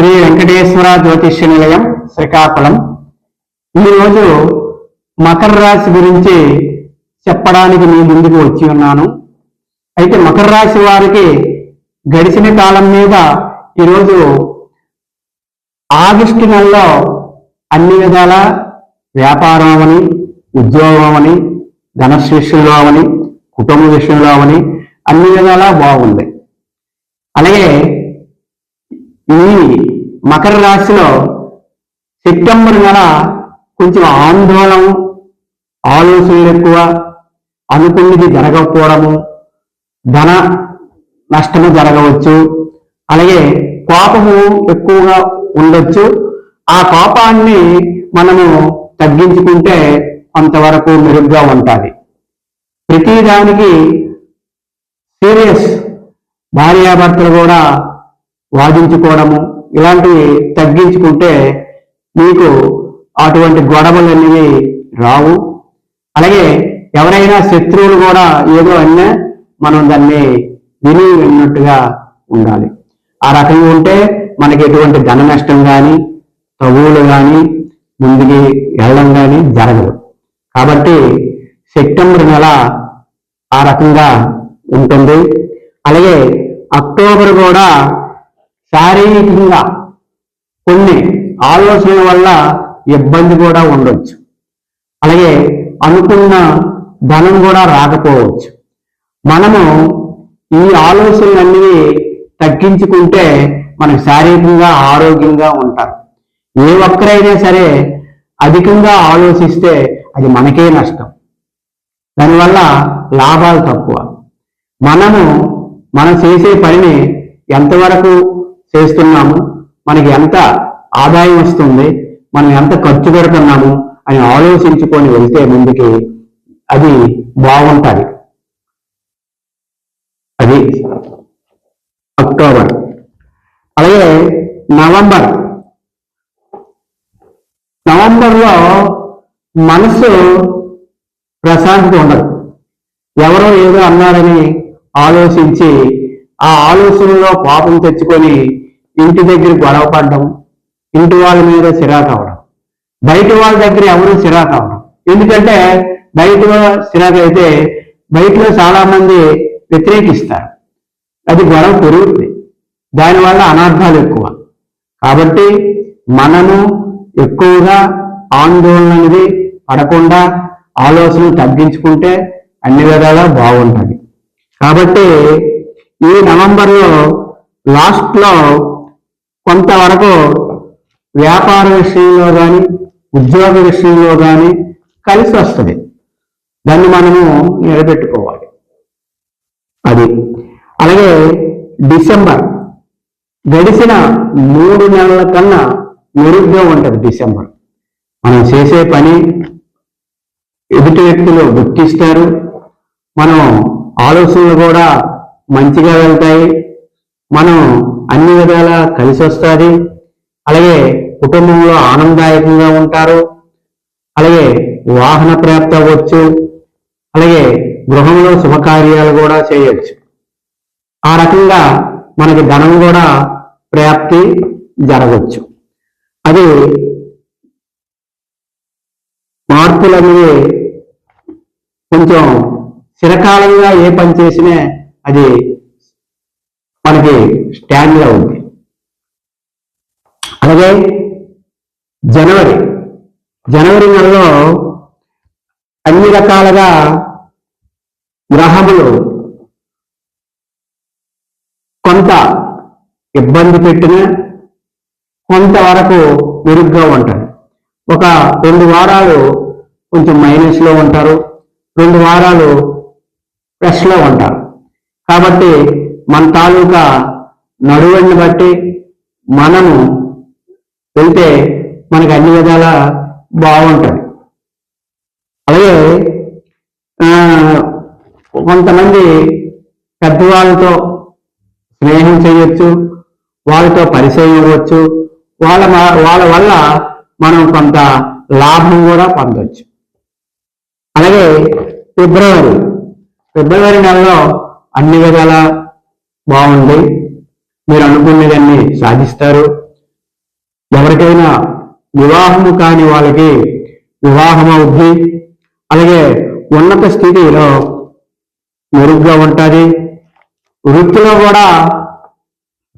శ్రీ వెంకటేశ్వర జ్యోతిష్య నిలయం శ్రీకాకుళం. ఈరోజు మకర రాశి గురించి చెప్పడానికి మీ ముందుకు వచ్చి ఉన్నాను. అయితే మకర రాశి వారికి గడిచిన కాలం మీద ఈరోజు ఆగస్టు నెలలో అన్ని విధాల వ్యాపారం అవని ఉద్యోగం అవని ధనస్ విషయంలో అవని కుటుంబ విషయంలో అవని అన్ని విధాలా బాగుంది. అలాగే ఈ మకర రాశిలో సెప్టెంబర్ నెల కొంచెం ఆందోళన ఆలోచనలు ఎక్కువ అనుకున్నది జరగకపోవడము ధన నష్టము జరగవచ్చు అలాగే కోపము ఎక్కువగా ఉండొచ్చు. ఆ కోపాన్ని మనము తగ్గించుకుంటే కొంతవరకు మెరుగ్గా ఉంటుంది. ప్రతిదానికి సీరియస్ భార్యాభర్తలు కూడా వాదించుకోవడము ఇలాంటివి తగ్గించుకుంటే మీకు అటువంటి గొడవలు అనేవి రావు. అలాగే ఎవరైనా శత్రువులు కూడా ఏదో అన్నా మనం దాన్ని విని విన్నట్టుగా ఉండాలి. ఆ రకంగా ఉంటే మనకి ఎటువంటి ధన నష్టం కానీ తగువులు కానీ ముందుకి వెళ్ళడం కానీ జరగదు. కాబట్టి సెప్టెంబర్ నెల ఆ రకంగా ఉంటుంది. అలాగే అక్టోబర్ కూడా శారీరకంగా కొన్ని ఆలోచనల వల్ల ఇబ్బంది కూడా ఉండొచ్చు. అలాగే అనుకున్న ధనం కూడా రాకపోవచ్చు. మనము ఈ ఆలోచనలన్నీ తగ్గించుకుంటే మనకు శారీరకంగా ఆరోగ్యంగా ఉంటారు. ఏ ఒక్కరైనా సరే అధికంగా ఆలోచిస్తే అది మనకే నష్టం. దానివల్ల లాభాలు తక్కువ. మనము మనం చేసే పనిని ఎంతవరకు చేస్తున్నాము. మనకి ఎంత ఆదాయం వస్తుంది మనం ఎంత ఖర్చు పెడుతున్నాము అని ఆలోచించుకొని వెళ్తే ముందుకి అది బాగుంటుంది. అది అక్టోబర్. అలాగే నవంబర్. నవంబర్లో మనసు ప్రశాంతత ఉండదు. ఎవరో ఏదో అన్నారని ఆలోచించి ఆ ఆలోచనలో పాపం తెచ్చుకొని ఇంటి దగ్గర గొడవ పడడం ఇంటి వాళ్ళ మీద చిరాకు అవడం బయట వాళ్ళ దగ్గర ఎవరు చిరాకు అవడం. ఎందుకంటే బయట చిరాకు అయితే బయటలో చాలా మంది వ్యతిరేకిస్తారు. అది గొడవ పెరుగుతుంది. దానివల్ల అనర్థాలు ఎక్కువ. కాబట్టి మనము ఎక్కువగా ఆందోళన అనేది పడకుండా ఆలోచన తగ్గించుకుంటే అన్ని విధాలా బాగుంటుంది. కాబట్టి ఈ నవంబర్లో లాస్ట్లో కొంతవరకు వ్యాపార విషయంలో కానీ ఉద్యోగ విషయంలో కానీ కలిసి వస్తుంది. దాన్ని మనము నిలబెట్టుకోవాలి. అది. అలాగే డిసెంబర్. గడిచిన మూడు నెలల కన్నా మెరుగ్గా ఉంటుంది డిసెంబర్. మనం చేసే పని ఎదుటి వ్యక్తులు గుర్తిస్తారు. మనం ఆలోచనలు కూడా మంచిగా వెళ్తాయి. మనం అన్ని విధాలా కలిసి వస్తుంది. అలాగే కుటుంబంలో ఆనందదాయకంగా ఉంటారు. అలాగే వాహన ప్రాప్తి అవ్వచ్చు. అలాగే గృహంలో శుభకార్యాలు కూడా చేయవచ్చు ఆ రకంగా మనకి ధనం కూడా ప్రాప్తి జరగవచ్చు అది మార్పులు అనేవి కొంచెం చిరకాలంగా ఏ పని చేసినా అది మనకి స్టాండ్గా ఉంది. అలాగే జనవరి జనవరి నెలలో అన్ని రకాలుగా గ్రహములు కొంత ఇబ్బంది పెట్టిన కొంతవరకు మెరుగ్గా ఉంటారు ఒక రెండు వారాలు కొంచెం మైనస్లో ఉంటారు రెండు వారాలు ప్లస్లో ఉంటారు. కాబట్టి మన తాలూకా నడువడిని బట్టి మనము వెళ్తే మనకి అన్ని విధాల బాగుంటుంది. అలాగే కొంతమంది పెద్దవాళ్ళతో స్నేహం చేయొచ్చు వాళ్ళతో పరిచయం ఇవ్వచ్చు వాళ్ళ వాళ్ళ వల్ల మనం కొంత లాభం కూడా పొందవచ్చు అలాగే ఫిబ్రవరి ఫిబ్రవరి నెలలో అన్ని విధాల బాగుంది. మీరు అనుకునేదాన్ని సాధిస్తారు. ఎవరికైనా వివాహము కాని వాళ్ళకి వివాహం అవుద్ది అలాగే ఉన్నత స్థితిలో మెరుగ్గా ఉంటుంది. వృత్తిలో కూడా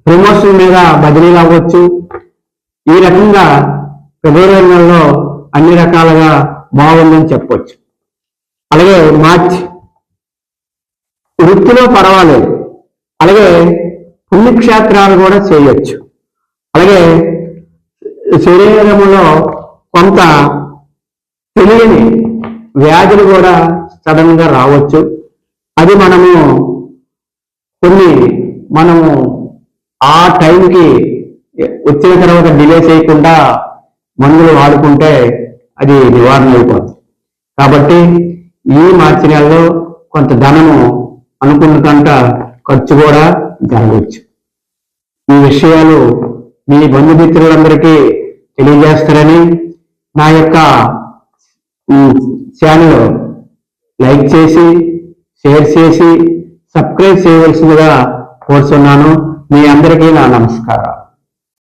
ప్రమోషన్ మీద బదిలీలు అవ్వచ్చు. ఈ రకంగా ఫిబ్రవరి నెలలో అన్ని రకాలుగా బాగుందని చెప్పవచ్చు అలాగే మార్చి. వృత్తిలో పర్వాలేదు. అలాగే పుణ్యక్షేత్రాలు కూడా చేయొచ్చు. అలాగే శరీరంలో కొంత తెలియని వ్యాధులు కూడా సడన్గా రావచ్చు. అది మనము కొన్ని మనము ఆ టైంకి వచ్చిన తర్వాత డిలే చేయకుండా మందులు వాడుకుంటే అది నివారణ అయిపోతుంది కాబట్టి ఈ మార్చి నెలలో కొంత ధనము అనుకున్న కంట ఖర్చు కూడా జరగవచ్చు. ఈ విషయాలు మీ బంధుమిత్రులందరికీ తెలియజేస్తారని నా యొక్క ఛానల్ లైక్ చేసి షేర్ చేసి సబ్స్క్రైబ్ చేయవలసిందిగా కోరుతున్నాను మీ అందరికీ నా నమస్కారం